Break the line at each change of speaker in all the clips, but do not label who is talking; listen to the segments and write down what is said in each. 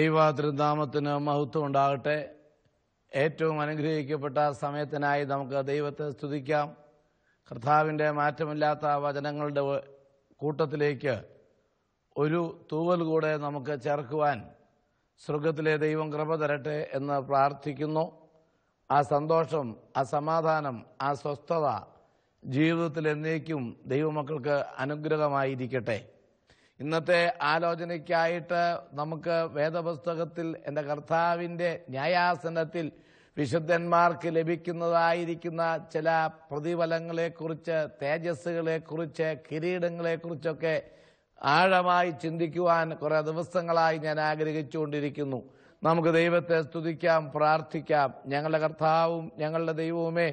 ദൈവ തൃനാമത്തിന് മഹത്വം ഉണ്ടാകട്ടെ ഏറ്റവും അനുഗ്രഹിക്കപ്പെട്ട സമയത്തിനായി നമുക്ക് ദൈവത്തെ സ്തുതിക്കാം. കർത്താവിന്റെ മാറ്റമില്ലാത്ത വചനങ്ങളുടെ കൂട്ടത്തിലേക്ക് ഒരു തൂവൽ കൂടെ നമുക്ക് ചേർക്കുവാൻ സ്വർഗത്തിലെ ദൈവം കൃപ തരട്ടെ എന്ന് പ്രാർത്ഥിക്കുന്നു. ആ സന്തോഷം ആ സമാധാനം ആ സ്വസ്ഥത ജീവിതത്തിൽ എന്നേക്കും ദൈവമക്കൾക്ക് അനുഗ്രഹമായിരിക്കട്ടെ. ഇന്നത്തെ ആലോചനയ്ക്കായിട്ട് നമുക്ക് വേദപുസ്തകത്തിൽ എന്റെ കർത്താവിന്റെ ന്യായാസനത്തിൽ വിശുദ്ധന്മാർക്ക് ലഭിക്കുന്നതായിരിക്കുന്ന ചില പ്രതിഫലങ്ങളെക്കുറിച്ച് തേജസ്സുകളെക്കുറിച്ച് കിരീടങ്ങളെക്കുറിച്ചൊക്കെ ആഴമായി ചിന്തിക്കുവാൻ കുറേ ദിവസങ്ങളായി ഞാൻ ആഗ്രഹിച്ചുകൊണ്ടിരിക്കുന്നു. നമുക്ക് ദൈവത്തെ സ്തുതിക്കാം പ്രാർത്ഥിക്കാം. ഞങ്ങളുടെ കർത്താവും ഞങ്ങളുടെ ദൈവവുമേ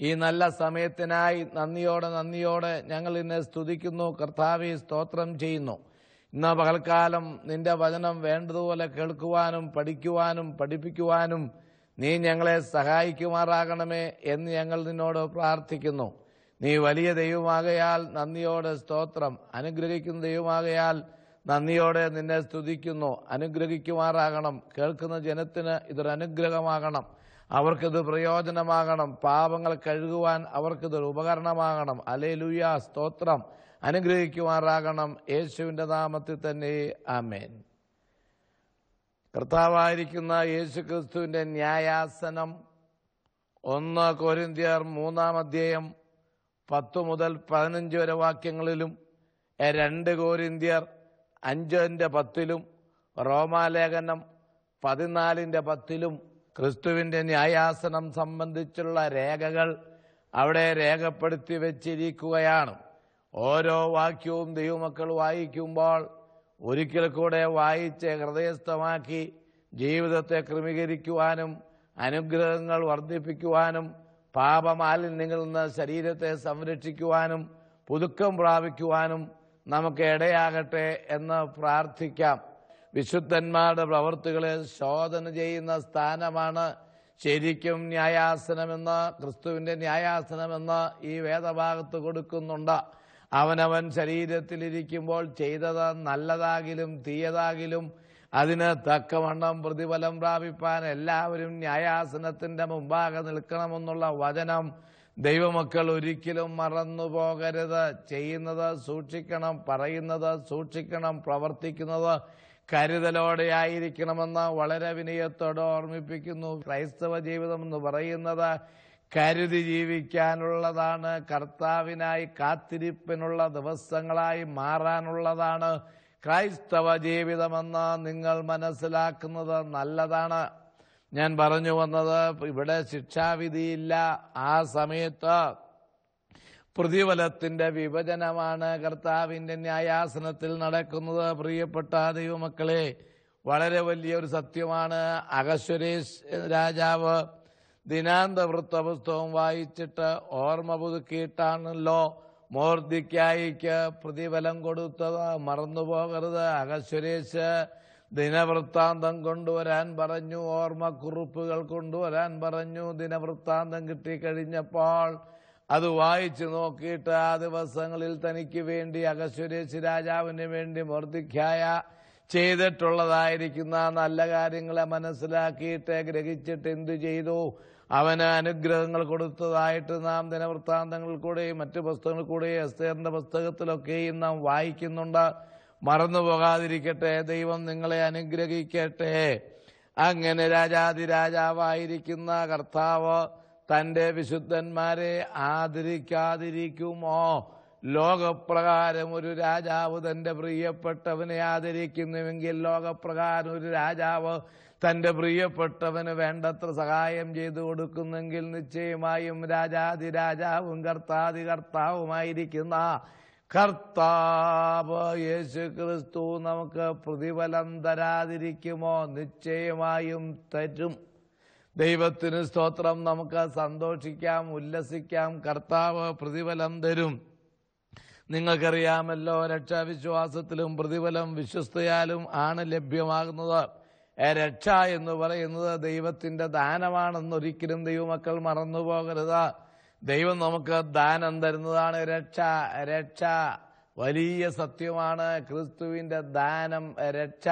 ഈ നല്ല സമയത്തിനായി നന്ദിയോടെ നന്ദിയോടെ ഞങ്ങൾ ഇന്ന് സ്തുതിക്കുന്നു. കർത്താവി സ്തോത്രം ചെയ്യുന്നു. ഇന്ന് പകൽക്കാലം നിന്റെ വചനം വേണ്ടതുപോലെ കേൾക്കുവാനും പഠിക്കുവാനും പഠിപ്പിക്കുവാനും നീ ഞങ്ങളെ സഹായിക്കുമാറാകണമേ എന്ന് ഞങ്ങൾ നിന്നോട് പ്രാർത്ഥിക്കുന്നു. നീ വലിയ ദൈവമാകയാൽ നന്ദിയോടെ സ്തോത്രം. അനുഗ്രഹിക്കുന്ന ദൈവമാകയാൽ നന്ദിയോടെ നിന്നെ സ്തുതിക്കുന്നു. അനുഗ്രഹിക്കുമാറാകണം. കേൾക്കുന്ന ജനത്തിന് ഇതൊരു അനുഗ്രഹമാകണം അവർക്കിത് പ്രയോജനമാകണം. പാപങ്ങൾ കഴുകുവാൻ അവർക്കിതൊരു ഉപകരണമാകണം. അലേ ലുയ സ്തോത്രം അനുഗ്രഹിക്കുമാറാകണം. യേശുവിന്റെ നാമത്തിൽ തന്നെ. ആമേൻ. കർത്താവായിരിക്കുന്ന യേശു ക്രിസ്തുവിന്റെ ന്യായാസനം ഒന്ന് കോരിന്ത്യർ മൂന്നാം അധ്യായം പത്ത് മുതൽ പതിനഞ്ച് വരെ വാക്യങ്ങളിലും രണ്ട് കോരിന്ത്യർ അഞ്ചിന്റെ പത്തിലും റോമാലേഖനം പതിനാലിന്റെ പത്തിലും ക്രിസ്തുവിന്റെ ന്യായാസനം സംബന്ധിച്ചുള്ള രേഖകൾ അവിടെ രേഖപ്പെടുത്തി വച്ചിരിക്കുകയാണ്. ഓരോ വാക്യവും ദൈവമക്കൾ വായിക്കുമ്പോൾ ഒരിക്കൽ കൂടെ വായിച്ച് ഹൃദയസ്ഥമാക്കി ജീവിതത്തെ ക്രമീകരിക്കുവാനും അനുഗ്രഹങ്ങൾ വർദ്ധിപ്പിക്കുവാനും പാപമാലിന്യങ്ങളിൽ നിന്ന് ശരീരത്തെ സംരക്ഷിക്കുവാനും പുതുക്കം പ്രാപിക്കുവാനും നമുക്ക് ഇടയാകട്ടെ എന്ന് പ്രാർത്ഥിക്കാം. വിശുദ്ധന്മാരുടെ പ്രവർത്തികളെ ശോധന ചെയ്യുന്ന സ്ഥാനമാണ് ശരിക്കും ന്യായാസനമെന്ന് ക്രിസ്തുവിന്റെ ന്യായാസനമെന്ന് ഈ വേദഭാഗത്ത് കൊടുക്കുന്നുണ്ട്. അവനവൻ ശരീരത്തിലിരിക്കുമ്പോൾ ചെയ്തത് നല്ലതാകിലും തീയതാകിലും അതിന് തക്കവണ്ണം പ്രതിഫലം പ്രാപിപ്പാൻ എല്ലാവരും ന്യായാസനത്തിന്റെ മുമ്പാകെ നിൽക്കണമെന്നുള്ള വചനം ദൈവമക്കൾ ഒരിക്കലും മറന്നുപോകരുത്. ചെയ്യുന്നത് സൂക്ഷിക്കണം പറയുന്നത് സൂക്ഷിക്കണം പ്രവർത്തിക്കുന്നത് കരുതലോടെ ആയിരിക്കണമെന്ന് വളരെ വിനയത്തോടെ ഓർമ്മിപ്പിക്കുന്നു. ക്രൈസ്തവ ജീവിതം എന്ന് പറയുന്നത് കരുതി ജീവിക്കാനുള്ളതാണ് കർത്താവിനായി കാത്തിരിപ്പിനുള്ള ദിവസങ്ങളായി മാറാനുള്ളതാണ്. ക്രൈസ്തവ ജീവിതമെന്ന് നിങ്ങൾ മനസ്സിലാക്കുന്നത് നല്ലതാണ്. ഞാൻ പറഞ്ഞു വന്നത് ഇവിടെ ശിക്ഷാവിധിയില്ല ആ സമയത്ത്. പ്രതിഫലത്തിന്റെ വിഭജനമാണ് കർത്താവിന്റെ ന്യായാസനത്തിൽ നടക്കുന്നത്. പ്രിയപ്പെട്ട ദൈവമക്കളെ വളരെ വലിയൊരു സത്യമാണ്. അഗസ്വരേഷ് രാജാവ് ദിനാന്ത വൃത്തപുസ്തകം വായിച്ചിട്ട് ഓർമ്മ പുതുക്കിയിട്ടാണല്ലോ മോർദിക്കായിക്ക് പ്രതിഫലം കൊടുത്തത്. മറന്നുപോകരുത് അഗസ്വരേഷ് ദിനവൃത്താന്തം കൊണ്ടുവരാൻ പറഞ്ഞു. ഓർമ്മക്കുറിപ്പുകൾ കൊണ്ടുവരാൻ പറഞ്ഞു. ദിനവൃത്താന്തം കിട്ടിക്കഴിഞ്ഞപ്പോൾ അത് വായിച്ചു നോക്കിയിട്ട് ആ ദിവസങ്ങളിൽ തനിക്ക് വേണ്ടി അകശ്വരേശ് രാജാവിന് വേണ്ടി മർദ്ദിക്കായ ചെയ്തിട്ടുള്ളതായിരിക്കുന്ന നല്ല കാര്യങ്ങളെ മനസ്സിലാക്കിയിട്ട് ഗ്രഹിച്ചിട്ട് എന്തു ചെയ്തു? അവന് അനുഗ്രഹങ്ങൾ കൊടുത്തതായിട്ട് നാം ദിനവൃത്താന്തങ്ങളിൽ കൂടെയും മറ്റു പുസ്തകങ്ങളിൽ കൂടെയും എസ്തേറിന്റെ പുസ്തകത്തിലൊക്കെയും നാം വായിക്കുന്നുണ്ട്. മറന്നു പോകാതിരിക്കട്ടെ ദൈവം നിങ്ങളെ അനുഗ്രഹിക്കട്ടെ. അങ്ങനെ രാജാതിരാജാവായിരിക്കുന്ന കർത്താവ് തന്റെ വിശുദ്ധന്മാരെ ആദരിക്കാതിരിക്കുമോ? ലോകപ്രകാരം ഒരു രാജാവ് തന്റെ പ്രിയപ്പെട്ടവനെ ആദരിക്കുന്നുവെങ്കിൽ ലോകപ്രകാരം ഒരു രാജാവ് തന്റെ പ്രിയപ്പെട്ടവന് വേണ്ടത്ര സഹായം ചെയ്തു കൊടുക്കുന്നെങ്കിൽ നിശ്ചയമായും രാജാതി രാജാവും കർത്താതി കർത്താവുമായിരിക്കുന്ന കർത്താവ് യേശു ക്രിസ്തു നമുക്ക് പ്രതിഫലം തരാതിരിക്കുമോ? നിശ്ചയമായും തരും. ദൈവത്തിന് സ്തോത്രം. നമുക്ക് സന്തോഷിക്കാം ഉല്ലസിക്കാം. കർത്താവ് പ്രതിഫലം തരും. നിങ്ങൾക്കറിയാമല്ലോ രക്ഷാവിശ്വാസത്തിലും പ്രതിഫലം വിശ്വസ്തയാലും ആണ് ലഭ്യമാകുന്നത്. രക്ഷ എന്ന് പറയുന്നത് ദൈവത്തിന്റെ ദാനമാണെന്നൊരിക്കലും ദൈവമക്കൾ മറന്നുപോകരുത്. ദൈവം നമുക്ക് ദാനം തരുന്നതാണ് രക്ഷ. രക്ഷ വലിയ സത്യമാണ്. ക്രിസ്തുവിന്റെ ദാനം രക്ഷ.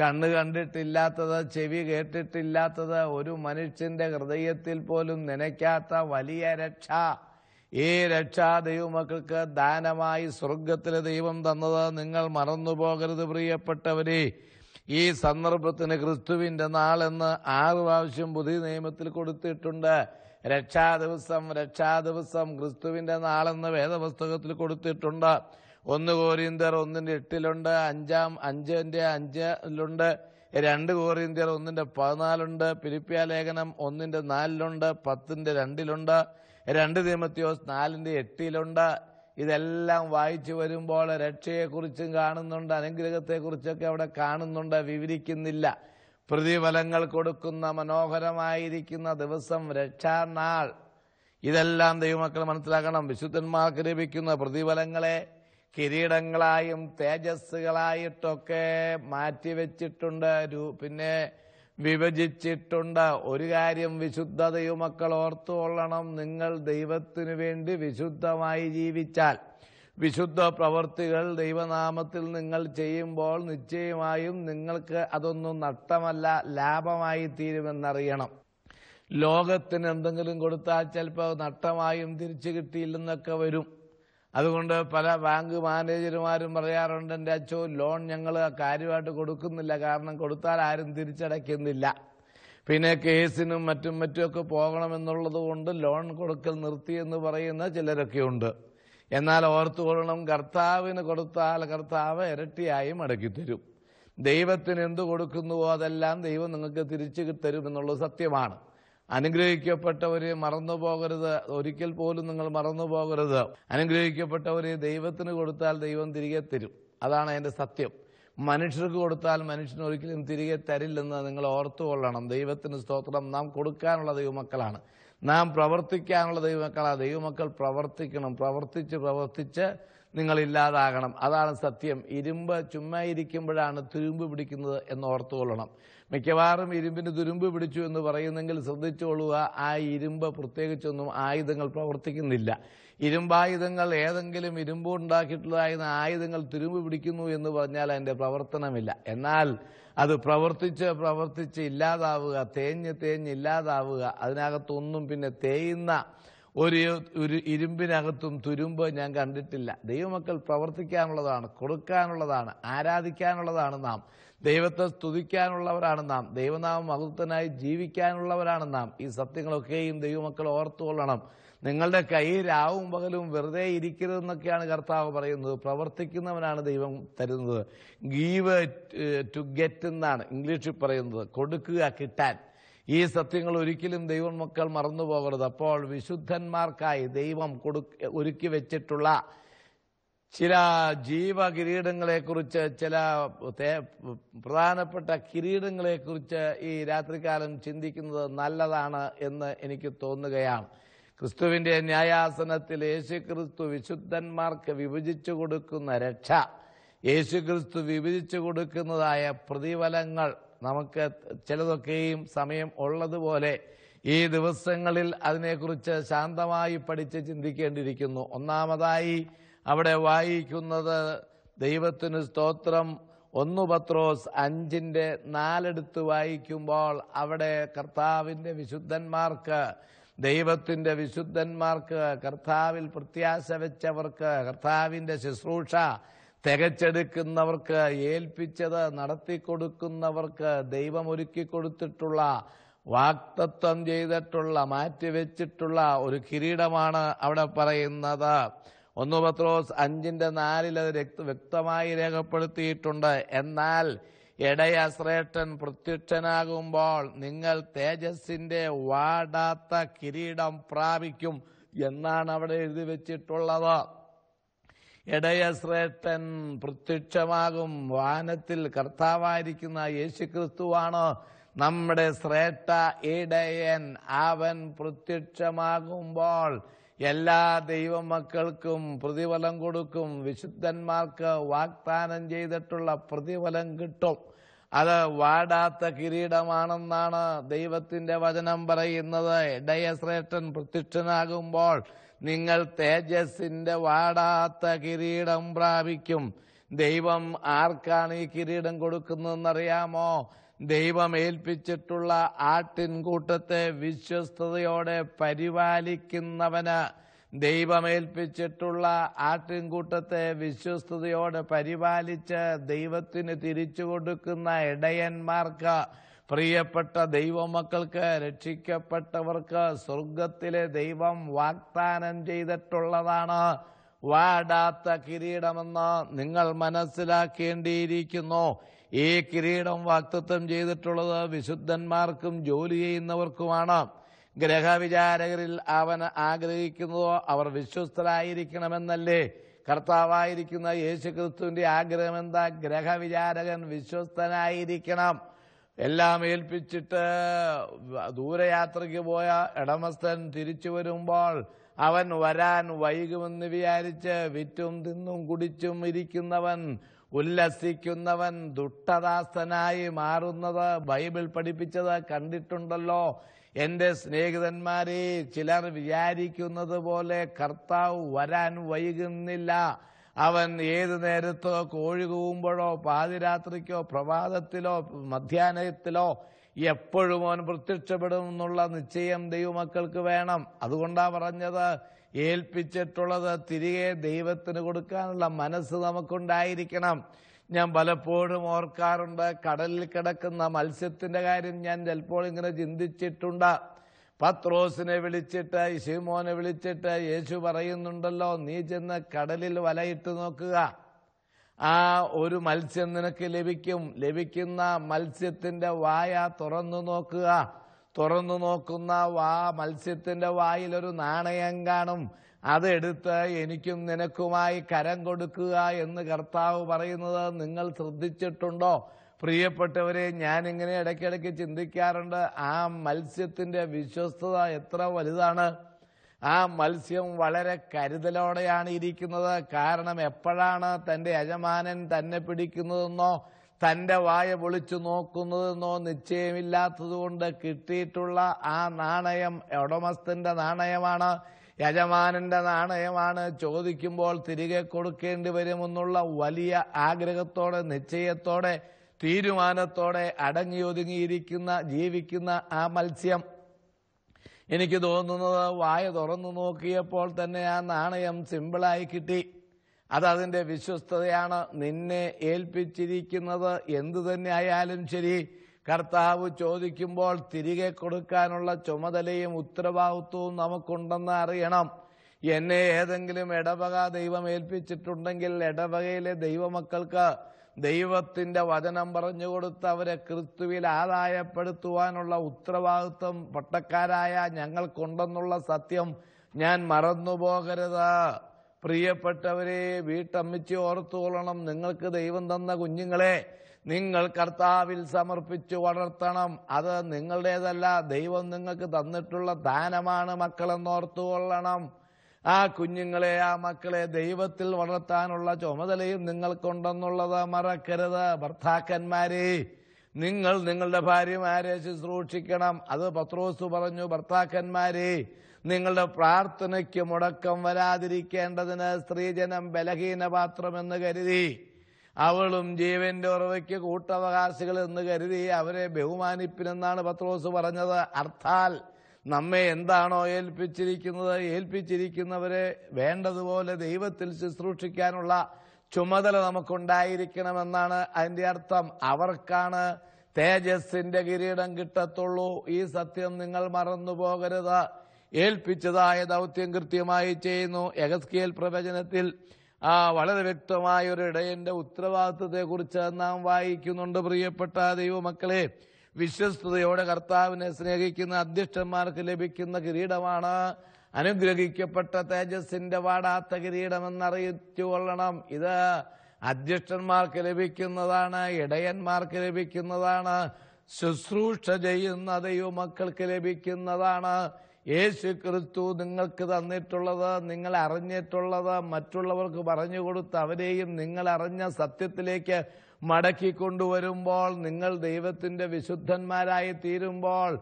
കണ്ണ് കണ്ടിട്ടില്ലാത്തത് ചെവി കേട്ടിട്ടില്ലാത്തത് ഒരു മനുഷ്യന്റെ ഹൃദയത്തിൽ പോലും നനയ്ക്കാത്ത വലിയ രക്ഷ. ഈ രക്ഷാ ദൈവമക്കൾക്ക് ദാനമായി സ്വർഗത്തിലെ ദൈവം തന്നത് നിങ്ങൾ മറന്നുപോകരുത് പ്രിയപ്പെട്ടവരെ. ഈ സന്ദർഭത്തിന് ക്രിസ്തുവിന്റെ നാളെന്ന് ആറ് പ്രാവശ്യം പുതിയ നിയമത്തിൽ കൊടുത്തിട്ടുണ്ട്. രക്ഷാദിവസം രക്ഷാദിവസം രക്ഷാ ദിവസം ക്രിസ്തുവിന്റെ നാളെന്ന് വേദപുസ്തകത്തിൽ കൊടുത്തിട്ടുണ്ട്. ഒന്ന് കോറിയന്തർ ഒന്നിന്റെ എട്ടിലുണ്ട് അഞ്ചാം അഞ്ചിന്റെ അഞ്ചിലുണ്ട് രണ്ട് കോറിയന്തർ ഒന്നിന്റെ പതിനാലുണ്ട് പിലിപ്പിയ ലേഖനം ഒന്നിന്റെ നാലിലുണ്ട് പത്തിന്റെ രണ്ടിലുണ്ട് രണ്ട് തീമത്തിയോസ് നാലിന്റെ എട്ടിലുണ്ട്. ഇതെല്ലാം വായിച്ചു വരുമ്പോൾ രക്ഷയെക്കുറിച്ചും കാണുന്നുണ്ട് അനുഗ്രഹത്തെക്കുറിച്ചൊക്കെ അവിടെ കാണുന്നുണ്ട് വിവരിക്കുന്നില്ല. പ്രതിഫലങ്ങൾ കൊടുക്കുന്ന മനോഹരമായിരിക്കുന്ന ദിവസം രക്ഷാനാൾ. ഇതെല്ലാം ദൈവമക്കൾ മനസ്സിലാക്കണം. വിശുദ്ധന്മാർക്ക് ലഭിക്കുന്ന പ്രതിഫലങ്ങളെ കിരീടങ്ങളായും തേജസ്സുകളായിട്ടൊക്കെ മാറ്റിവെച്ചിട്ടുണ്ട്. പിന്നെ വിഭജിച്ചിട്ടുണ്ട്. ഒരു കാര്യം വിശുദ്ധ ദൈവമക്കൾ ഓർത്തുകൊള്ളണം. നിങ്ങൾ ദൈവത്തിനു വേണ്ടി വിശുദ്ധമായി ജീവിച്ചാൽ വിശുദ്ധ പ്രവൃത്തികൾ ദൈവനാമത്തിൽ നിങ്ങൾ ചെയ്യുമ്പോൾ നിശ്ചയമായും നിങ്ങൾക്ക് അതൊന്നും നഷ്ടമല്ല ലാഭമായി തീരുമെന്നറിയണം. ലോകത്തിന് എന്തെങ്കിലും കൊടുത്താൽ ചിലപ്പോൾ നഷ്ടമായും തിരിച്ചു കിട്ടിയില്ലെന്നൊക്കെ വരും. അതുകൊണ്ട് പല ബാങ്ക് മാനേജർമാരും പറയാറുണ്ട് എന്റെ അച്ഛോ ലോൺ ഞങ്ങൾ കാര്യമായിട്ട് കൊടുക്കുന്നില്ല. കാരണം കൊടുത്താൽ ആരും തിരിച്ചടയ്ക്കുന്നില്ല. പിന്നെ കേസിനും മറ്റും മറ്റുമൊക്കെ പോകണമെന്നുള്ളത് കൊണ്ട് ലോൺ കൊടുക്കൽ നിർത്തി എന്ന് പറയുന്ന ചിലരൊക്കെ ഉണ്ട്. എന്നാൽ ഓർത്തുകൊള്ളണം കർത്താവിന് കൊടുത്താൽ കർത്താവ് ഇരട്ടിയായി മടക്കി തരും. ദൈവത്തിന് എന്ത് കൊടുക്കുന്നുവോ അതെല്ലാം ദൈവം നിങ്ങൾക്ക് തിരിച്ചു തരും എന്നുള്ളത് സത്യമാണ്. അനുഗ്രഹിക്കപ്പെട്ടവരെ മറന്നു പോകരുത്. ഒരിക്കൽ പോലും നിങ്ങൾ മറന്നു പോകരുത്. അനുഗ്രഹിക്കപ്പെട്ടവരെ ദൈവത്തിന് കൊടുത്താൽ ദൈവം തിരികെ തരും. അതാണ് അതിന്റെ സത്യം. മനുഷ്യർക്ക് കൊടുത്താൽ മനുഷ്യന് ഒരിക്കലും തിരികെ തരില്ലെന്ന് നിങ്ങൾ ഓർത്തുകൊള്ളണം. ദൈവത്തിന് സ്തോത്രം. നാം കൊടുക്കാനുള്ള ദൈവമക്കളാണ്. നാം പ്രവർത്തിക്കാനുള്ള ദൈവമക്കളാണ് ദൈവമക്കൾ പ്രവർത്തിക്കണം. പ്രവർത്തിച്ച് പ്രവർത്തിച്ച് നിങ്ങൾ ഇല്ലാതാകണം അതാണ് സത്യം. ഇരുമ്പ് ചുമ്മാ ഇരിക്കുമ്പോഴാണ് തുരുമ്പ് പിടിക്കുന്നത് എന്ന് ഓർത്തുകൊള്ളണം. മിക്കവാറും ഇരുമ്പിന് തുരുമ്പ് പിടിച്ചു എന്ന് പറയുന്നെങ്കിൽ ശ്രദ്ധിച്ചുകൊള്ളുക ആ ഇരുമ്പ് പ്രത്യേകിച്ചൊന്നും ആയുധങ്ങൾ പ്രവർത്തിക്കുന്നില്ല. ഇരുമ്പായുധങ്ങൾ ഏതെങ്കിലും ഇരുമ്പ് ഉണ്ടാക്കിയിട്ടുള്ളതായിരുന്ന ആയുധങ്ങൾ തുരുമ്പ് പിടിക്കുന്നു എന്ന് പറഞ്ഞാൽ അതിന്റെ പ്രവർത്തനമില്ല. എന്നാൽ അത് പ്രവർത്തിച്ച് പ്രവർത്തിച്ച് ഇല്ലാതാവുക തേഞ്ഞ് തേഞ്ഞ് ഇല്ലാതാവുക അതിനകത്തൊന്നും പിന്നെ തേയുന്ന ഒരു ഒരു ഇരുമ്പിനകത്തും തുരുമ്പ് ഞാൻ കണ്ടിട്ടില്ല. ദൈവമക്കൾ പ്രവർത്തിക്കാനുള്ളതാണ് കൊടുക്കാനുള്ളതാണ് ആരാധിക്കാനുള്ളതാണ് നാം. ദൈവത്തെ സ്തുതിക്കാനുള്ളവരാണ് നാം. ദൈവനാമം മഹത്വനായി ജീവിക്കാനുള്ളവരാണ് നാം. ഈ സത്യങ്ങളൊക്കെയും ദൈവമക്കൾ ഓർത്തുകൊള്ളണം. നിങ്ങളുടെ കൈ രാവും പകലും വെറുതെ ഇരിക്കരുതെന്നൊക്കെയാണ് കർത്താവ് പറയുന്നത്. പ്രവർത്തിക്കുന്നവനാണ് ദൈവം തരുന്നത്. ഗീവ് ടു ഗെറ്റ് എന്നാണ് ഇംഗ്ലീഷിൽ പറയുന്നത്. കൊടുക്കുക കിട്ടാൻ. ഈ സത്യങ്ങൾ ഒരിക്കലും ദൈവം മക്കൾ മറന്നു പോകരുത് അപ്പോൾ വിശുദ്ധന്മാർക്കായി ദൈവം കൊടു ഒരുക്കി വെച്ചിട്ടുള്ള ചില ജീവകിരീടങ്ങളെക്കുറിച്ച് ചില പ്രധാനപ്പെട്ട പ്രധാനപ്പെട്ട കിരീടങ്ങളെക്കുറിച്ച് ഈ രാത്രികാലം ചിന്തിക്കുന്നത് നല്ലതാണ് എന്ന് എനിക്ക് തോന്നുകയാണ്. ക്രിസ്തുവിന്റെ ന്യായാസനത്തിൽ യേശുക്രിസ്തു വിശുദ്ധന്മാർക്ക് വിഭജിച്ചു കൊടുക്കുന്ന രക്ഷ യേശുക്രിസ്തു വിഭജിച്ചു കൊടുക്കുന്നതായ പ്രതിഫലങ്ങൾ നമുക്ക് ചിലതൊക്കെയും സമയം ഉള്ളതുപോലെ ഈ ദിവസങ്ങളിൽ അതിനെക്കുറിച്ച് ശാന്തമായി പഠിച്ച് ചിന്തിക്കേണ്ടിയിരിക്കുന്നു. ഒന്നാമതായി അവിടെ വായിക്കുന്നത് ദൈവത്തിന് സ്തോത്രം. ഒന്നു പത്രോസ് അഞ്ചിന്റെ നാലെടുത്ത് വായിക്കുമ്പോൾ അവിടെ കർത്താവിന്റെ വിശുദ്ധന്മാർക്ക് ദൈവത്തിന്റെ വിശുദ്ധന്മാർക്ക് കർത്താവിൽ പ്രത്യാശ വെച്ചവർക്ക് കർത്താവിന്റെ ശുശ്രൂഷ തികച്ചെടുക്കുന്നവർക്ക് ഏൽപ്പിച്ചത് നടത്തിക്കൊടുക്കുന്നവർക്ക് ദൈവം ഒരുക്കി കൊടുത്തിട്ടുള്ള വാക്തത്വം ചെയ്തിട്ടുള്ള മാറ്റിവെച്ചിട്ടുള്ള ഒരു കിരീടമാണ് അവിടെ പറയുന്നത്. ഒന്ന് പത്രോസ് അഞ്ചിന്റെ നാലിൽ അത് വ്യക്തമായി രേഖപ്പെടുത്തിയിട്ടുണ്ട്. എന്നാൽ ഇടയശ്രേഷ്ഠൻ പ്രത്യക്ഷനാകുമ്പോൾ നിങ്ങൾ തേജസ്സിന്റെ വാടാത്ത കിരീടം പ്രാപിക്കും എന്നാണ് അവിടെ എഴുതി വെച്ചിട്ടുള്ളത്. ഇടയശ്രേഷ്ഠൻ പ്രത്യക്ഷമാകും. വാനത്തിൽ കർത്താവായിരിക്കുന്ന യേശുക്രിസ്തുവാണ് നമ്മുടെ ശ്രേഷ്ഠ ഇടയൻ അവൻ പ്രത്യക്ഷമാകുമ്പോൾ എല്ലാ ദൈവമക്കൾക്കും പ്രതിഫലം കൊടുക്കും. വിശുദ്ധന്മാർക്ക് വാഗ്ദാനം ചെയ്തിട്ടുള്ള പ്രതിഫലം കിട്ടും. അത് വാടാത്ത കിരീടമാണെന്നാണ് ദൈവത്തിന്റെ വചനം പറയുന്നത്. ഇടയശ്രേഷ്ഠൻ പ്രത്യക്ഷനാകുമ്പോൾ നിങ്ങൾ തേജസ്സിന്റെ വാടാത്ത കിരീടം പ്രാപിക്കും. ദൈവം ആർക്കാണ് ഈ കിരീടം കൊടുക്കുന്നതെന്നറിയാമോ? ദൈവം ഏൽപ്പിച്ചിട്ടുള്ള ആട്ടിൻകൂട്ടത്തെ വിശ്വസ്തയോടെ പരിപാലിക്കുന്നവന് ദൈവമേൽപ്പിച്ചിട്ടുള്ള ആട്ടിൻകൂട്ടത്തെ വിശ്വസ്തയോടെ പരിപാലിച്ച് ദൈവത്തിന് തിരിച്ചു കൊടുക്കുന്ന ഇടയന്മാർക്ക് പ്രിയപ്പെട്ട ദൈവമക്കൾക്ക് രക്ഷിക്കപ്പെട്ടവർക്ക് സ്വർഗത്തിലെ ദൈവം വാഗ്ദാനം ചെയ്തിട്ടുള്ളതാണ്. വാടാത്ത കിരീടമെന്ന് നിങ്ങൾ മനസ്സിലാക്കേണ്ടിയിരിക്കുന്നു. ഈ കിരീടം വാക്തത്വം ചെയ്തിട്ടുള്ളത് വിശുദ്ധന്മാർക്കും ജോലി ചെയ്യുന്നവർക്കുമാണ്. ഗ്രഹവിചാരകരിൽ അവൻ ആഗ്രഹിക്കുന്നതോ അവർ വിശ്വസ്തരായിരിക്കണമെന്നല്ലേ? കർത്താവായിരിക്കുന്ന യേശുക്രിസ്തുവിന്റെ ആഗ്രഹം എന്താ ഗ്രഹവിചാരകൻ വിശ്വസ്തനായിരിക്കണം. എല്ലാം ഏൽപ്പിച്ചിട്ട് ദൂരയാത്രയ്ക്ക് പോയ ഇടമസ്ഥൻ തിരിച്ചു വരുമ്പോൾ അവൻ വരാൻ വൈകുമെന്ന് വിചാരിച്ച് വിറ്റും തിന്നും കുടിച്ചും ഇരിക്കുന്നവൻ ഉല്ലസിക്കുന്നവൻ ദുഷ്ടദാസനായി മാറുന്നത് ബൈബിൾ പഠിപ്പിച്ചത് കണ്ടിട്ടുണ്ടല്ലോ. എന്റെ സ്നേഹിതന്മാരെ ചിലർ വിചാരിക്കുന്നത് പോലെ കർത്താവ് വരാൻ വൈകുന്നില്ല. അവൻ ഏത് നേരത്തോ കോഴി കൂവുമ്പോഴോ പാതിരാത്രിക്കോ പ്രഭാതത്തിലോ മധ്യാഹ്നത്തിലോ എപ്പോഴും അവൻ പ്രത്യക്ഷപ്പെടും എന്നുള്ള നിശ്ചയം ദൈവമക്കൾക്ക് വേണം. അതുകൊണ്ടാ പറഞ്ഞത് ഏൽപ്പിച്ചിട്ടുള്ളത് തിരികെ ദൈവത്തിന് കൊടുക്കാനുള്ള മനസ്സ് നമുക്കുണ്ടായിരിക്കണം. ഞാൻ പലപ്പോഴും ഓർക്കാറുണ്ട് കടലിൽ കിടക്കുന്ന മത്സ്യത്തിന്റെ കാര്യം ഞാൻ ചിലപ്പോൾ ഇങ്ങനെ ചിന്തിച്ചിട്ടുണ്ട്. പത്രോസിനെ വിളിച്ചിട്ട് ശിമോനെ വിളിച്ചിട്ട് യേശു പറയുന്നുണ്ടല്ലോ നീ ചെന്ന് കടലിൽ വലയിട്ട് നോക്കുക. ആ ഒരു മത്സ്യം നിനക്ക് ലഭിക്കും. ലഭിക്കുന്ന മത്സ്യത്തിന്റെ വായ തുറന്നു നോക്കുക. തുറന്നു നോക്കുന്ന വാ മത്സ്യത്തിന്റെ വായിൽ ഒരു നാണയം കാണും. അതെടുത്ത് എനിക്കും നിനക്കുമായി കരം കൊടുക്കുക എന്ന് കർത്താവ് പറയുന്നത് നിങ്ങൾ ശ്രദ്ധിച്ചിട്ടുണ്ടോ? പ്രിയപ്പെട്ടവരെ ഞാൻ ഇങ്ങനെ ഇടയ്ക്കിടയ്ക്ക് ചിന്തിക്കാറുണ്ട് ആ മത്സ്യത്തിന്റെ വിശ്വസ്തത എത്ര വലുതാണ്? ആ മത്സ്യം വളരെ കരുതലോടെയാണ് ഇരിക്കുന്നത്. കാരണം എപ്പോഴാണ് തന്റെ യജമാനൻ തന്നെ പിടിക്കുന്നതെന്നോ തന്റെ വായ പൊളിച്ചു നോക്കുന്നതെന്നോ നിശ്ചയമില്ലാത്തതുകൊണ്ട് കിട്ടിയിട്ടുള്ള ആ നാണയം ഉടമസ്ഥന്റെ നാണയമാണ്. യജമാനന്റെ നാണയമാണ് ചോദിക്കുമ്പോൾ തിരികെ കൊടുക്കേണ്ടി വരുമെന്നുള്ള വലിയ ആഗ്രഹത്തോടെ നിശ്ചയത്തോടെ തീരുമാനത്തോടെ അടങ്ങി ഒതുങ്ങിയിരിക്കുന്ന ജീവിക്കുന്ന ആ മത്സ്യം. എനിക്ക് തോന്നുന്നത് വായ തുറന്നു നോക്കിയപ്പോൾ തന്നെ ആ നാണയം സിമ്പിളായി കിട്ടി. അതതിന്റെ വിശ്വസ്തതയാണ്. നിന്നെ ഏൽപ്പിച്ചിരിക്കുന്നത് എന്തു തന്നെ ആയാലും ശരി. കർത്താവ് ചോദിക്കുമ്പോൾ തിരികെ കൊടുക്കാനുള്ള ചുമതലയും ഉത്തരവാദിത്വവും നമുക്കുണ്ടെന്ന് അറിയണം. എന്നെ ഏതെങ്കിലും ഇടവക ദൈവം ഏൽപ്പിച്ചിട്ടുണ്ടെങ്കിൽ ഇടവകയിലെ ദൈവമക്കൾക്ക് ദൈവത്തിന്റെ വചനം പറഞ്ഞു കൊടുത്ത് അവരെ ക്രിസ്തുവിൽ ആദായപ്പെടുത്തുവാനുള്ള ഉത്തരവാദിത്വം പട്ടക്കാരായ ഞങ്ങൾക്കുണ്ടെന്നുള്ള സത്യം ഞാൻ മറന്നുപോകരുത്. പ്രിയപ്പെട്ടവരെ വീട്ടമ്മച്ചി ഓർത്തുകൊള്ളണം. നിങ്ങൾക്ക് ദൈവം തന്ന കുഞ്ഞുങ്ങളെ നിങ്ങൾ കർത്താവിൽ സമർപ്പിച്ചു വളർത്തണം. അത് നിങ്ങളുടേതല്ല. ദൈവം നിങ്ങൾക്ക് തന്നിട്ടുള്ള ദാനമാണ് മക്കളെന്ന് ഓർത്തുകൊള്ളണം. ആ കുഞ്ഞുങ്ങളെ ആ മക്കളെ ദൈവത്തിൽ വളർത്താനുള്ള ചുമതലയും നിങ്ങൾക്കുണ്ടെന്നുള്ളത് മറക്കരുത്. ഭർത്താക്കന്മാരെ നിങ്ങൾ നിങ്ങളുടെ ഭാര്യമാരെ ശുശ്രൂഷിക്കണം അത് പത്രോസ് പറഞ്ഞു ഭർത്താക്കന്മാരെ നിങ്ങളുടെ പ്രാർത്ഥനയ്ക്ക് മുടക്കം വരാതിരിക്കേണ്ടതിന് സ്ത്രീജനം ബലഹീന പാത്രമെന്ന് കരുതി. അവളും ജീവന്റെ ഉറവയ്ക്ക് കൂട്ടവകാശികൾ എന്ന് കരുതി അവരെ ബഹുമാനിപ്പിനെന്നാണ് പത്രോസ് പറഞ്ഞത്. അർത്ഥാൽ നമ്മെ എന്താണോ ഏൽപ്പിച്ചിരിക്കുന്നത് ഏൽപ്പിച്ചിരിക്കുന്നവരെ വേണ്ടതുപോലെ ദൈവത്തിൽ ശുശ്രൂഷിക്കാനുള്ള ചുമതല നമുക്കുണ്ടായിരിക്കണമെന്നാണ് അതിന്റെ അർത്ഥം. അവർക്കാണ് തേജസ്സിന്റെ കിരീടം കിട്ടത്തുള്ളൂ. ഈ സത്യം നിങ്ങൾ മറന്നു പോകരുത് ഏൽപ്പിച്ചതായ ദൗത്യം കൃത്യമായി ചെയ്യുന്നു. എഗസ്കിയൽ പ്രവചനത്തിൽ ആ വളരെ വ്യക്തമായ ഒരു ഇടയന്റെ ഉത്തരവാദിത്വത്തെ കുറിച്ച് നാം വായിക്കുന്നുണ്ട് പ്രിയപ്പെട്ട ദൈവമക്കളെ. വിശ്വസ്തയോടെ കർത്താവിനെ സ്നേഹിക്കുന്ന അധ്യക്ഷന്മാർക്ക് ലഭിക്കുന്ന കിരീടമാണ് അനുഗ്രഹിക്കപ്പെട്ട തേജസ്സിന്റെ വാടാത്ത കിരീടമെന്നറിയിച്ചു കൊള്ളണം. ഇത് അധ്യക്ഷന്മാർക്ക് ലഭിക്കുന്നതാണ് ഇടയന്മാർക്ക് ലഭിക്കുന്നതാണ് ശുശ്രൂഷ ചെയ്യുന്ന ദൈവമക്കൾക്ക് ലഭിക്കുന്നതാണ്. യേശു ക്രിസ്തു നിങ്ങൾക്ക് തന്നിട്ടുള്ളത് നിങ്ങൾ അറിഞ്ഞിട്ടുള്ളത് മറ്റുള്ളവർക്ക് പറഞ്ഞു കൊടുത്ത് അവരെയും നിങ്ങൾ അറിഞ്ഞ സത്യത്തിലേക്ക് മടക്കി കൊണ്ടുവരുമ്പോൾ നിങ്ങൾ ദൈവത്തിന്റെ വിശുദ്ധന്മാരായി തീരുമ്പോൾ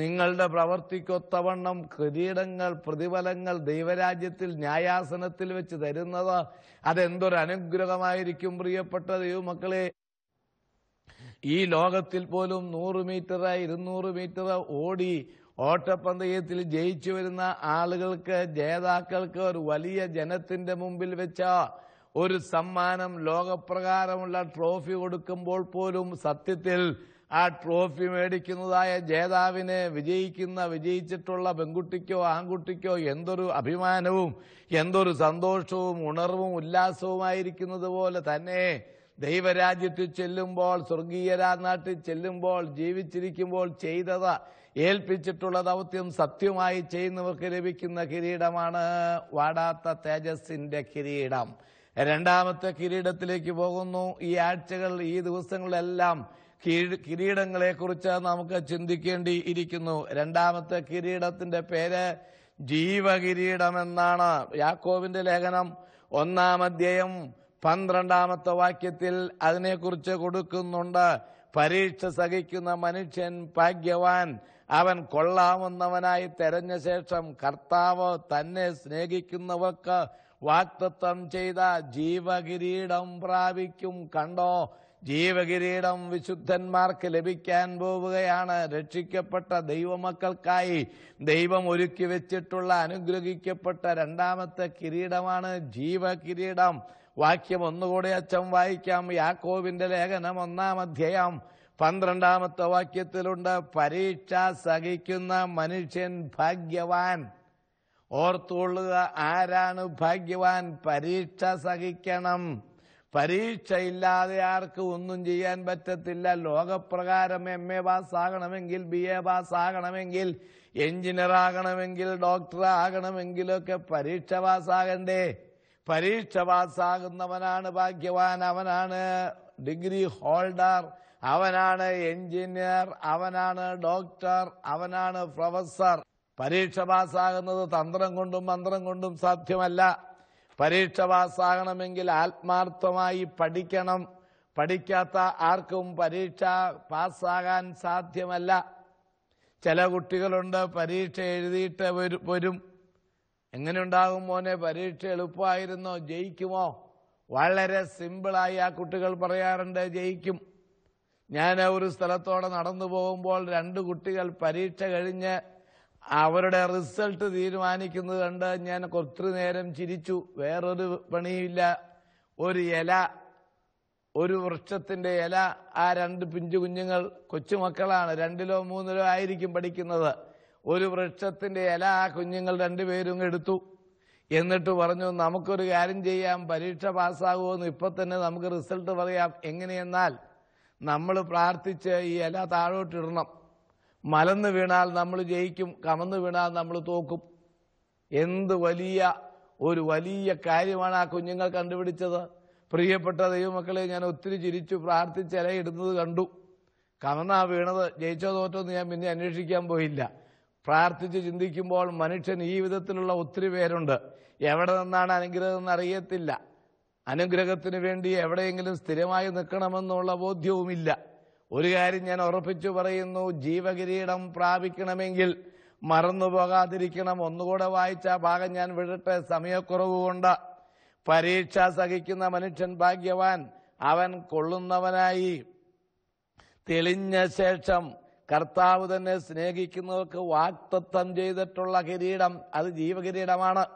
നിങ്ങളുടെ പ്രവർത്തിക്കൊത്തവണ്ണം കിരീടങ്ങൾ പ്രതിഫലങ്ങൾ ദൈവരാജ്യത്തിൽ ന്യായാസനത്തിൽ വെച്ച് തരുന്നത്. അതെന്തൊരു അനുഗ്രഹമായിരിക്കും പ്രിയപ്പെട്ട ദൈവമക്കളെ. ഈ ലോകത്തിൽ പോലും നൂറ് മീറ്റർ ഇരുന്നൂറ് മീറ്റർ ഓടി ഓട്ടപ്പന്തയത്തിൽ ജയിച്ചു വരുന്ന ആളുകൾക്ക് ജേതാക്കൾക്ക് ഒരു വലിയ ജനത്തിന്റെ മുമ്പിൽ വെച്ച ഒരു സമ്മാനം ലോകപ്രകാരമുള്ള ട്രോഫി കൊടുക്കുമ്പോൾ പോലും സത്യത്തിൽ ആ ട്രോഫി മേടിക്കുന്നതായ ജേതാവിനെ വിജയിക്കുന്ന വിജയിച്ചിട്ടുള്ള പെൺകുട്ടിക്കോ ആൺകുട്ടിക്കോ എന്തൊരു അഭിമാനവും എന്തൊരു സന്തോഷവും ഉണർവും ഉല്ലാസവുമായിരിക്കുന്നത് പോലെ തന്നെ ദൈവരാജ്യത്തിൽ ചെല്ലുമ്പോൾ സ്വർഗീയ നാട്ടിൽ ചെല്ലുമ്പോൾ ജീവിച്ചിരിക്കുമ്പോൾ ചെയ്തത് ഏൽപ്പിച്ചിട്ടുള്ള ദൗത്യം സത്യമായി ചെയ്യുന്നവർക്ക് ലഭിക്കുന്ന കിരീടമാണ് വാടാത്ത തേജസ്സിന്റെ കിരീടം. രണ്ടാമത്തെ കിരീടത്തിലേക്ക് പോകുന്നു. ഈ ആഴ്ചകൾ ഈ ദിവസങ്ങളിലെല്ലാം കിരീടങ്ങളെ കുറിച്ച് നമുക്ക് ചിന്തിക്കേണ്ടി ഇരിക്കുന്നു രണ്ടാമത്തെ കിരീടത്തിന്റെ പേര് ജീവകിരീടം എന്നാണ് യാക്കോവിന്റെ ലേഖനം. ഒന്നാം അധ്യായം പന്ത്രണ്ടാമത്തെ വാക്യത്തിൽ അതിനെക്കുറിച്ച് കൊടുക്കുന്നുണ്ട്. പരീക്ഷ സഹിക്കുന്ന മനുഷ്യൻ ഭാഗ്യവാൻ. അവൻ കൊള്ളാവുന്നവനായി തെരഞ്ഞ ശേഷം കർത്താവ് തന്നെ സ്നേഹിക്കുന്നവർക്ക് വാക്തത്വം ചെയ്ത ജീവകിരീടം പ്രാപിക്കും. കണ്ടോ? ജീവകിരീടം വിശുദ്ധന്മാർക്ക് ലഭിക്കാൻ പോവുകയാണ്. രക്ഷിക്കപ്പെട്ട ദൈവമക്കൾക്കായി ദൈവം ഒരുക്കി വെച്ചിട്ടുള്ള അനുഗ്രഹിക്കപ്പെട്ട രണ്ടാമത്തെ കിരീടമാണ് ജീവകിരീടം. വാക്യം ഒന്നുകൂടെ അച്ഛൻ വായിക്കാം. യാക്കോവിന്റെ ലേഖനം ഒന്നാം അധ്യായം പന്ത്രണ്ടാമത്തെ വാക്യത്തിലുണ്ട് പരീക്ഷ സഹിക്കുന്ന മനുഷ്യൻ ഭാഗ്യവാൻ. ഓർത്തുകൊള്ളുക ആരാണ് ഭാഗ്യവാൻ? പരീക്ഷ സഹിക്കണം. പരീക്ഷയില്ലാതെ ആർക്ക് ഒന്നും ചെയ്യാൻ പറ്റത്തില്ല. ലോകപ്രകാരം എം എ പാസ് ആകണമെങ്കിൽ ബി എ പാസ് ആകണമെങ്കിൽ എഞ്ചിനീയർ ആകണമെങ്കിൽ ഡോക്ടർ ആകണമെങ്കിലൊക്കെ പരീക്ഷ പാസ്സാകണ്ടേ. പരീക്ഷ പാസ്സാകുന്നവനാണ് ഭാഗ്യവാൻ അവനാണ് ഡിഗ്രി ഹോൾഡർ അവനാണ് എഞ്ചിനീയർ അവനാണ് ഡോക്ടർ അവനാണ് പ്രൊഫസർ. പരീക്ഷ പാസ്സാകുന്നത് തന്ത്രം കൊണ്ടും മന്ത്രം കൊണ്ടും സാധ്യമല്ല. പരീക്ഷ പാസ്സാകണമെങ്കിൽ ആത്മാർത്ഥമായി പഠിക്കണം. പഠിക്കാത്ത ആർക്കും പരീക്ഷ പാസ്സാകാൻ സാധ്യമല്ല. ചില കുട്ടികളുണ്ട് പരീക്ഷ എഴുതിയിട്ട് വരും എങ്ങനെയുണ്ടാകും മോനെ പരീക്ഷ എളുപ്പമായിരുന്നോ? ജയിക്കുമോ? വളരെ സിമ്പിളായി ആ കുട്ടികൾ പറയാറുണ്ട് ജയിക്കും. ഞാൻ ഒരു സ്ഥലത്തോടെ നടന്നു പോകുമ്പോൾ രണ്ട് കുട്ടികൾ പരീക്ഷ കഴിഞ്ഞ് അവരുടെ റിസൾട്ട് തീരുമാനിക്കുന്നത് കണ്ട് ഞാൻ ഒത്തിരി നേരം ചിരിച്ചു. വേറൊരു പണിയില്ല ഒരു ഇല ഒരു വൃക്ഷത്തിന്റെ ഇല ആ രണ്ട് പിഞ്ചു കുഞ്ഞുങ്ങൾ കൊച്ചുമക്കളാണ്. രണ്ടിലോ മൂന്നിലോ ആയിരിക്കും പഠിക്കുന്നത്. ഒരു വൃക്ഷത്തിന്റെ ഇല ആ കുഞ്ഞുങ്ങൾ രണ്ടുപേരും എടുത്തു. എന്നിട്ട് പറഞ്ഞു നമുക്കൊരു കാര്യം ചെയ്യാം. പരീക്ഷ പാസ്സാകുമെന്ന് ഇപ്പൊ തന്നെ നമുക്ക് റിസൾട്ട് പറയാം. എങ്ങനെയെന്നാൽ നമ്മൾ പ്രാർത്ഥിച്ച് ഈ ഇല താഴോട്ടിടണം. മലന്ന് വീണാൽ നമ്മൾ ജയിക്കും കമന്ന് വീണാൽ നമ്മൾ തോക്കും. എന്ത് വലിയ ഒരു വലിയ കാര്യമാണ് ആ കുഞ്ഞുങ്ങൾ കണ്ടുപിടിച്ചത്. പ്രിയപ്പെട്ട ദൈവമക്കളെ ഞാൻ ഒത്തിരി ചിരിച്ചു പ്രാർത്ഥിച്ച് ഇടുന്നത് കണ്ടു. കമന്നാ വീണത് ജയിച്ചോ തോറ്റോ എന്ന് ഞാൻ പിന്നെ അന്വേഷിക്കാൻ പോയില്ല. പ്രാർത്ഥിച്ച് ചിന്തിക്കുമ്പോൾ മനുഷ്യൻ ഈ വിധത്തിലുള്ള ഒത്തിരി പേരുണ്ട്. എവിടെ നിന്നാണ് അനുഗ്രഹം എന്ന് അറിയത്തില്ല. അനുഗ്രഹത്തിന് വേണ്ടി എവിടെയെങ്കിലും സ്ഥിരമായി നിൽക്കണമെന്നുള്ള ബോധ്യവുമില്ല. ഒരു കാര്യം ഞാൻ ഉറപ്പിച്ചു പറയുന്നു ജീവകിരീടം പ്രാപിക്കണമെങ്കിൽ മറന്നു പോകാതിരിക്കണം. ഒന്നുകൂടെ വായിച്ച ഭാഗം ഞാൻ വിടട്ടെ. സമയക്കുറവ് കൊണ്ട് പരീക്ഷ സഹിക്കുന്ന മനുഷ്യൻ ഭാഗ്യവാൻ. അവൻ കൊള്ളുന്നവനായി. തെളിഞ്ഞ ശേഷം കർത്താവ് തന്നെ സ്നേഹിക്കുന്നവർക്ക് വാക്തത്വം ചെയ്തിട്ടുള്ള കിരീടം. അത് ജീവകിരീടമാണ്.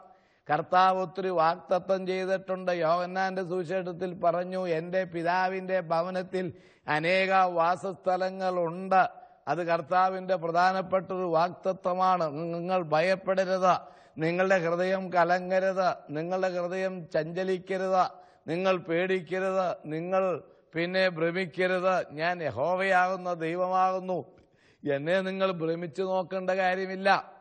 കർത്താവ് ഒത്തിരി വാക്തത്വം ചെയ്തിട്ടുണ്ട്. യോഹന്നാന്റെ സുവിശേഷത്തിൽ പറഞ്ഞു എന്റെ പിതാവിന്റെ ഭവനത്തിൽ അനേക വാസസ്ഥലങ്ങളുണ്ട്. അത് കർത്താവിന്റെ പ്രധാനപ്പെട്ട ഒരു വാക്തത്വമാണ്. നിങ്ങൾ ഭയപ്പെടരുത്. നിങ്ങളുടെ ഹൃദയം കലങ്ങരുത്. നിങ്ങളുടെ ഹൃദയം ചഞ്ചലിക്കരുത്. നിങ്ങൾ പേടിക്കരുത്. നിങ്ങൾ പിന്നെ ഭ്രമിക്കരുത്. ഞാൻ യഹോവയാകുന്ന ദൈവമാകുന്നു. എന്നെ നിങ്ങൾ ഭ്രമിച്ചു നോക്കേണ്ട കാര്യമില്ല.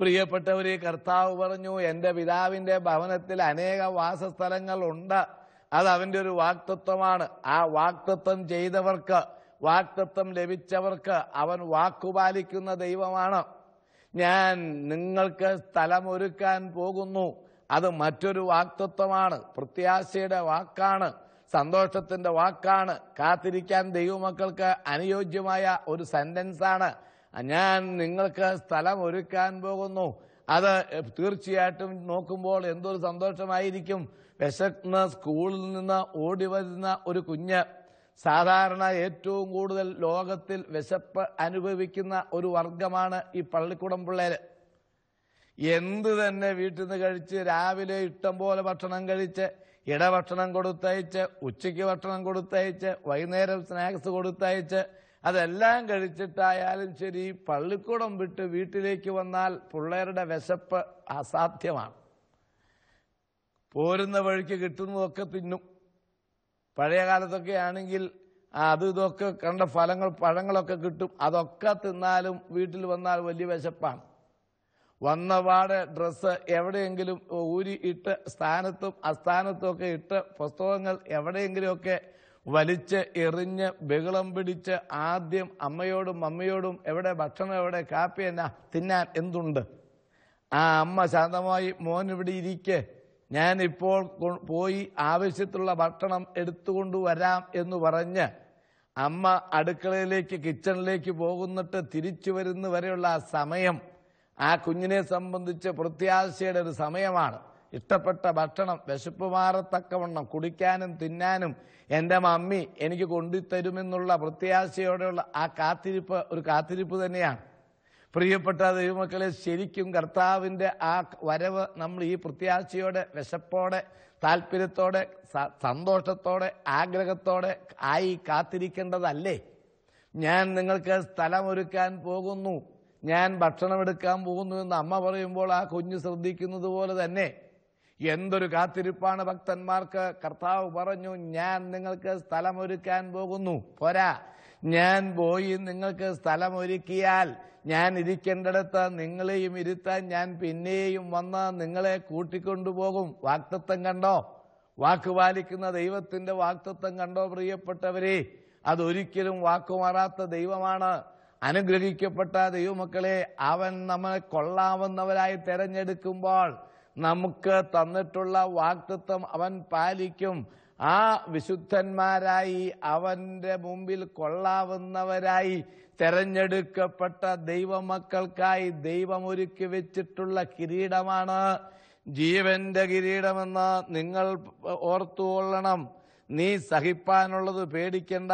പ്രിയപ്പെട്ടവരെ കർത്താവ് പറഞ്ഞു എന്റെ പിതാവിന്റെ ഭവനത്തിൽ അനേക വാസസ്ഥലങ്ങൾ ഉണ്ട്. അത് അവന്റെ ഒരു വാക്തത്വമാണ്. ആ വാക്തത്വം ചെയ്തവർക്ക് വാക്തത്വം ലഭിച്ചവർക്ക് അവൻ വാക്കുപാലിക്കുന്ന ദൈവമാണ്. ഞാൻ നിങ്ങൾക്ക് സ്ഥലമൊരുക്കാൻ പോകുന്നു. അത് മറ്റൊരു വാക്തത്വമാണ്. പ്രത്യാശയുടെ വാക്കാണ്. സന്തോഷത്തിന്റെ വാക്കാണ്. കാത്തിരിക്കാൻ ദൈവമക്കൾക്ക് അനുയോജ്യമായ ഒരു സെന്റൻസാണ് ഞാൻ നിങ്ങൾക്ക് സ്ഥലം ഒരുക്കാൻ പോകുന്നു. അത് തീർച്ചയായിട്ടും നോക്കുമ്പോൾ എന്തൊരു സന്തോഷമായിരിക്കും. വിശക്കുന്ന സ്കൂളിൽ നിന്ന് ഓടി വരുന്ന ഒരു കുഞ്ഞ് സാധാരണ ഏറ്റവും കൂടുതൽ ലോകത്തിൽ വിശപ്പ് അനുഭവിക്കുന്ന ഒരു വർഗമാണ് ഈ പള്ളിക്കൂടം പിള്ളേര്. എന്ത് തന്നെ വീട്ടിൽ നിന്ന് കഴിച്ച് രാവിലെ ഇഷ്ടം പോലെ ഭക്ഷണം കഴിച്ച് ഇടഭക്ഷണം കൊടുത്തയച്ച് ഉച്ചയ്ക്ക് ഭക്ഷണം കൊടുത്തയച്ച് വൈകുന്നേരം സ്നാക്സ് കൊടുത്തയച്ച് അതെല്ലാം കഴിച്ചിട്ടായാലും ശരി പള്ളിക്കൂടം വിട്ട് വീട്ടിലേക്ക് വന്നാൽ പിള്ളേരുടെ വിശപ്പ് അസാധ്യമാണ്. പോരുന്ന വഴിക്ക് കിട്ടുന്നതൊക്കെ തിന്നും. പഴയ കാലത്തൊക്കെ ആണെങ്കിൽ അത് ഇതൊക്കെ കണ്ട ഫലങ്ങൾ പഴങ്ങളൊക്കെ കിട്ടും. അതൊക്കെ തിന്നാലും വീട്ടിൽ വന്നാൽ വലിയ വിശപ്പാണ്. വന്ന പാടെ ഡ്രസ്സ് എവിടെയെങ്കിലും ഊരി ഇട്ട് സ്ഥാനത്തും അസ്ഥാനത്തും ഒക്കെ ഇട്ട് പുസ്തകങ്ങൾ എവിടെയെങ്കിലുമൊക്കെ വലിച്ച് എറിഞ്ഞ് ബഹളം പിടിച്ച് ആദ്യം അമ്മയോടും അമ്മയോടും എവിടെ ഭക്ഷണം എവിടെ കാപ്പി എന്നാ തിന്നാൻ എന്തുണ്ട്? ആ അമ്മ ശാന്തമായി മോൻ ഇവിടെ ഇരിക്കെ. ഞാൻ ഇപ്പോൾ പോയി ആവശ്യത്തിലുള്ള ഭക്ഷണം എടുത്തുകൊണ്ട് വരാം എന്ന് പറഞ്ഞ് അമ്മ അടുക്കളയിലേക്ക് കിച്ചണിലേക്ക് പോകുന്നിട്ട് തിരിച്ചു വരുന്ന വരെയുള്ള ആ സമയം ആ കുഞ്ഞിനെ സംബന്ധിച്ച് പ്രത്യാശയുടെ ഒരു സമയമാണ്. ഇഷ്ടപ്പെട്ട ഭക്ഷണം വിശപ്പ് മാറത്തക്കവണ്ണം കുടിക്കാനും തിന്നാനും എന്റെ മമ്മി എനിക്ക് കൊണ്ടുതരുമെന്നുള്ള പ്രത്യാശയോടെയുള്ള ആ കാത്തിരിപ്പ് ഒരു കാത്തിരിപ്പ് തന്നെയാണ്. പ്രിയപ്പെട്ട ദൈവമക്കളെ ശരിക്കും കർത്താവിന്റെ ആ വരവ് നമ്മൾ ഈ പ്രത്യാശയോടെ വിശപ്പോടെ താല്പര്യത്തോടെ സന്തോഷത്തോടെ ആഗ്രഹത്തോടെ ആയി കാത്തിരിക്കേണ്ടതല്ലേ? ഞാൻ നിങ്ങൾക്ക് സ്ഥലമൊരുക്കാൻ പോകുന്നു. ഞാൻ ഭക്ഷണമെടുക്കാൻ പോകുന്നു എന്ന് അമ്മ പറയുമ്പോൾ ആ കുഞ്ഞ് ശ്രദ്ധിക്കുന്നത് പോലെ തന്നെ എന്തൊരു കാത്തിരിപ്പാണ് ഭക്തന്മാർക്ക്. കർത്താവ് പറഞ്ഞു ഞാൻ നിങ്ങൾക്ക് സ്ഥലമൊരുക്കാൻ പോകുന്നു. പോരാ. ഞാൻ പോയി നിങ്ങൾക്ക് സ്ഥലമൊരുക്കിയാൽ ഞാൻ ഇരിക്കേണ്ടടുത്ത് നിങ്ങളെയും ഇരുത്താൻ ഞാൻ പിന്നെയും വന്ന് നിങ്ങളെ കൂട്ടിക്കൊണ്ടുപോകും. വാക്തത്വം കണ്ടോ? വാക്ക് പാലിക്കുന്ന ദൈവത്തിന്റെ വാക്തത്വം കണ്ടോ പ്രിയപ്പെട്ടവരെ? അതൊരിക്കലും വാക്കുമാറാത്ത ദൈവമാണ്. അനുഗ്രഹിക്കപ്പെട്ട ദൈവമക്കളെ അവൻ നമ്മളെ കൊള്ളാവുന്നവരായി തെരഞ്ഞെടുക്കുമ്പോൾ നമുക്ക് തന്നിട്ടുള്ള വാക്തത്വം അവൻ പാലിക്കും. ആ വിശുദ്ധന്മാരായി അവന്റെ മുമ്പിൽ കൊള്ളാവുന്നവരായി തെരഞ്ഞെടുക്കപ്പെട്ട ദൈവമക്കൾക്കായി ദൈവമൊരുക്കി വെച്ചിട്ടുള്ള കിരീടമാണ് ജീവന്റെ കിരീടമെന്ന് നിങ്ങൾ ഓർത്തുകൊള്ളണം. നീ സഹിപ്പാനുള്ളത് പേടിക്കേണ്ട.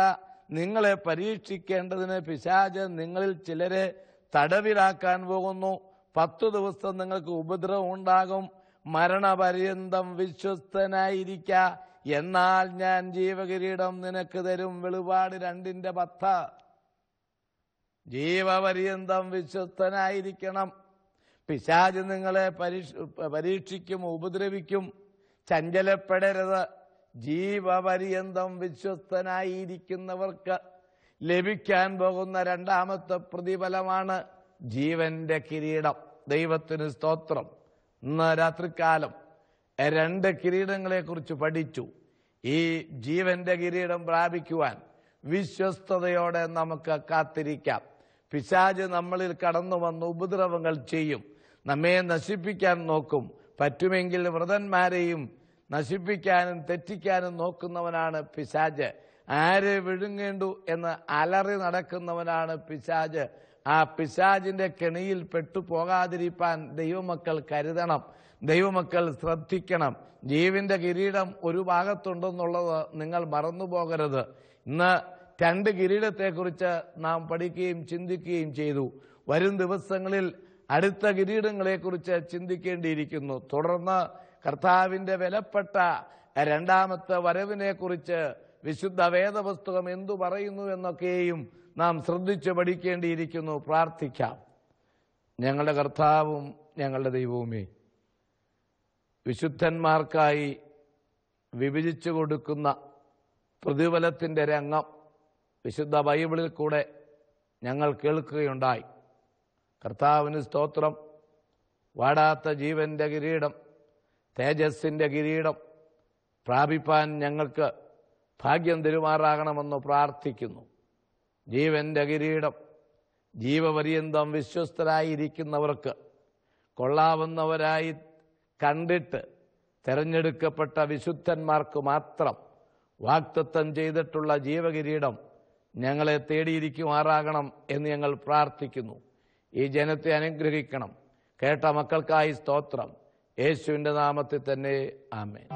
നിങ്ങളെ പരീക്ഷിക്കേണ്ടതിന് പിശാജ് നിങ്ങളിൽ ചിലരെ തടവിലാക്കാൻ പോകുന്നു. പത്തു ദിവസം നിങ്ങൾക്ക് ഉപദ്രവം ഉണ്ടാകും. മരണപര്യന്തം വിശ്വസ്തനായിരിക്ക. എന്നാൽ ഞാൻ ജീവകിരീടം നിനക്ക് തരും. വെളിപാട് രണ്ടിന്റെ പത്ത്. ജീവപര്യന്തം വിശ്വസ്തനായിരിക്കണം. പിശാജ് നിങ്ങളെ പരീക്ഷ പരീക്ഷിക്കും ഉപദ്രവിക്കും. ചഞ്ചലപ്പെടരുത്. ജീവപര്യന്തം വിശ്വസ്തനായിരിക്കുന്നവർക്ക് ലഭിക്കാൻ പോകുന്ന രണ്ടാമത്തെ പ്രതിഫലമാണ് ജീവന്റെ കിരീടം. ദൈവത്തിന് സ്തോത്രം. ഇന്ന് രാത്രികാലം രണ്ട് കിരീടങ്ങളെ കുറിച്ച് പഠിച്ചു. ഈ ജീവന്റെ കിരീടം പ്രാപിക്കുവാൻ വിശ്വസ്തയോടെ നമുക്ക് കാത്തിരിക്കാം. പിശാജ് നമ്മളിൽ കടന്നു വന്ന് ഉപദ്രവങ്ങൾ ചെയ്യും. നമ്മെ നശിപ്പിക്കാൻ നോക്കും. പറ്റുമെങ്കിൽ വ്രതന്മാരെയും നശിപ്പിക്കാനും തെറ്റിക്കാനും നോക്കുന്നവനാണ് പിശാജ്. ആരെ വിഴുങ്ങേണ്ടു എന്ന് അലറി നടക്കുന്നവനാണ് പിശാജ്. ആ പിശാജിന്റെ കെണിയിൽ പെട്ടു പെട്ടുപോകാതിരിക്കാൻ ദൈവമക്കൾ കരുതണം. ദൈവമക്കൾ ശ്രദ്ധിക്കണം. ജീവന്റെ കിരീടം ഒരു ഭാഗത്തുണ്ടെന്നുള്ളത് നിങ്ങൾ മറന്നു പോകരുത് ഇന്ന് രണ്ട് കിരീടത്തെക്കുറിച്ച് നാം പഠിക്കുകയും ചിന്തിക്കുകയും ചെയ്തു. വരും ദിവസങ്ങളിൽ അടുത്ത കിരീടങ്ങളെക്കുറിച്ച് ചിന്തിക്കേണ്ടിയിരിക്കുന്നു. തുടർന്ന് കർത്താവിന്റെ വിലപ്പെട്ട രണ്ടാമത്തെ വരവിനെ കുറിച്ച് വിശുദ്ധ വേദപുസ്തകം എന്തു പറയുന്നു എന്നൊക്കെയും നാം ശ്രദ്ധിച്ച് പഠിക്കേണ്ടിയിരിക്കുന്നു. പ്രാർത്ഥിക്കാം. ഞങ്ങളുടെ കർത്താവും ഞങ്ങളുടെ ദൈവവുമേ വിശുദ്ധന്മാർക്കായി വിഭജിച്ചു കൊടുക്കുന്ന പ്രതിഫലത്തിന്റെ രംഗം വിശുദ്ധ ബൈബിളിൽ കൂടെ ഞങ്ങൾ കേൾക്കുകയുണ്ടായി. കർത്താവിന് സ്തോത്രം. വാടാത്ത ജീവന്റെ കിരീടം തേജസ്സിന്റെ കിരീടം പ്രാപിപ്പാൻ ഞങ്ങൾക്ക് ഭാഗ്യം തരുമാറാകണമെന്ന് പ്രാർത്ഥിക്കുന്നു. ജീവന്റെ കിരീടം ജീവപര്യന്തം വിശ്വസ്തരായിരിക്കുന്നവർക്ക് കൊള്ളാവുന്നവരായി കണ്ടിട്ട് തെരഞ്ഞെടുക്കപ്പെട്ട വിശുദ്ധന്മാർക്ക് മാത്രം വാക്തത്വം ചെയ്തിട്ടുള്ള ജീവകിരീടം ഞങ്ങളെ തേടിയിരിക്കുമാറാകണം എന്ന് ഞങ്ങൾ പ്രാർത്ഥിക്കുന്നു. ഈ ജനത്തെ അനുഗ്രഹിക്കണം. കേട്ട മക്കൾക്കായി സ്തോത്രം. യേശുവിന്റെ നാമത്തിൽ തന്നെ. ആമേൻ.